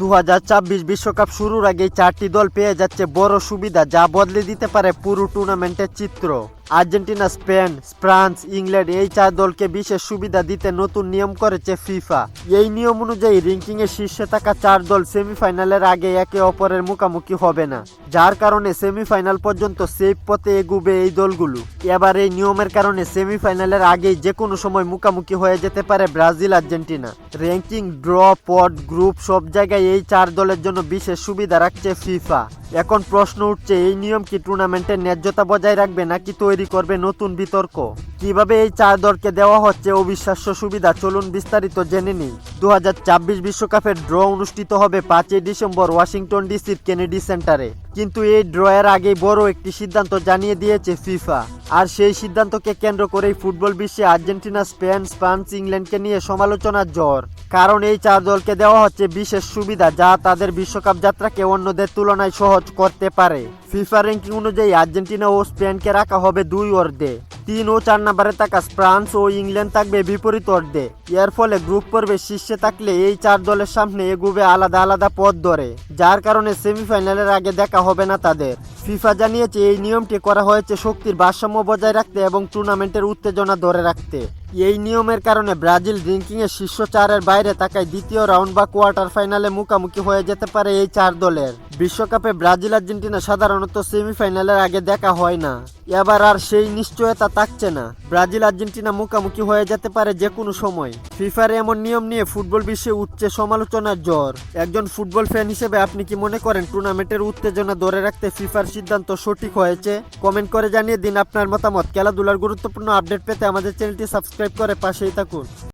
দু বিশ্বকাপ শুরুর আগেই চারটি দল পেয়ে যাচ্ছে বড় সুবিধা, যা বদলে দিতে পারে পুরো টুর্নামেন্টের চিত্র। আর্জেন্টিনা, স্পেন, ফ্রান্স, ইংল্যান্ড এই চার দলকে বিশেষ সুবিধা দিতে নতুন নিয়ম করেছে ফিফা। এই নিয়ম অনুযায়ী র্যাঙ্কিং এর শীর্ষে থাকা চার দল সেমিফাইনালের আগে একে অপরের মুখোমুখি হবে না, যার কারণে সেমিফাইনাল পর্যন্ত সেফ পথে এগুবে এই দলগুলো। এবার এই নিয়মের কারণে সেমিফাইনালের আগেই যে কোনো সময় মুখোমুখি হয়ে যেতে পারে Brazil, Argentina. Ranking, draw, pot, group সব জায়গায় এই চার দলের জন্য বিশেষ সুবিধা রাখছে ফিফা। এখন প্রশ্ন উঠছে, এই নিয়ম কি টুর্নামেন্টের ন্যায্যতা বজায় রাখবে নাকি তৈরি করবে নতুন বিতর্ক? কীভাবে এই চার দলকে দেওয়া হচ্ছে অবিশ্বাস্য সুবিধা? চলুন বিস্তারিত জেনে নিই। দু বিশ্বকাপের ড্র অনুষ্ঠিত হবে পাঁচই ডিসেম্বর ওয়াশিংটন ডিসির কেনেডি সেন্টারে। কিন্তু এই ড্রয়ের আগেই বড় একটি সিদ্ধান্ত জানিয়ে দিয়েছে ফিফা। আর সেই সিদ্ধান্তকে কেন্দ্র করেই ফুটবল বিশ্বে আর্জেন্টিনা, স্পেন ফ্রান্স ইংল্যান্ডকে নিয়ে সমালোচনার জ্বর। কারণ এই চার দলকে দেওয়া হচ্ছে বিশেষ সুবিধা যা তাদের বিশ্বকাপ যাত্রাকে অন্যদের তুলনায় সহজ করতে পারে। ফিফা র্যাঙ্কিং অনুযায়ী আর্জেন্টিনা ও স্পেনকে রাখা হবে দুই অর্ধে। তিন ও চার নম্বরে থাকা ফ্রান্স ও ইংল্যান্ড থাকবে বিপরীত অর্ধে। এর ফলে গ্রুপ পর্বে শীর্ষে থাকলে এই চার দলের সামনে এগুবে আলাদা আলাদা পথ ধরে, যার কারণে সেমিফাইনালের আগে দেখা হবে না তাদের। ফিফা জানিয়েছে এই নিয়মটি করা হয়েছে শক্তির ভারসাম্য বজায় রাখতে এবং টুর্নামেন্টের উত্তেজনা ধরে রাখতে। এই নিয়মের কারণে ব্রাজিল র্যাঙ্কিং এর শীর্ষ চারের বাইরে থাকায় দ্বিতীয় রাউন্ড বা কোয়ার্টার ফাইনালে মুখোমুখি হয়ে যেতে পারে এই চার দলের। বিশ্বকাপে ব্রাজিল, আর্জেন্টিনা সাধারণত সেমিফাইনালের আগে দেখা হয় না। এবার আর সেই নিশ্চয়তা থাকছে না। ব্রাজিল, আর্জেন্টিনা মুখোমুখি হয়ে যেতে পারে যে কোনো সময়। ফিফার এমন নিয়ম নিয়ে ফুটবল বিশ্বে উঠছে সমালোচনার জ্বর একজন ফুটবল ফ্যান হিসেবে আপনি কি মনে করেন টুর্নামেন্টের উত্তেজনা ধরে রাখতে ফিফার সিদ্ধান্ত সঠিক হয়েছে? কমেন্ট করে জানিয়ে দিন আপনার মতামত। খেলাধুলার গুরুত্বপূর্ণ আপডেট পেতে আমাদের চ্যানেলটি সাবস্ক্রাইব করে পাশেই থাকুন।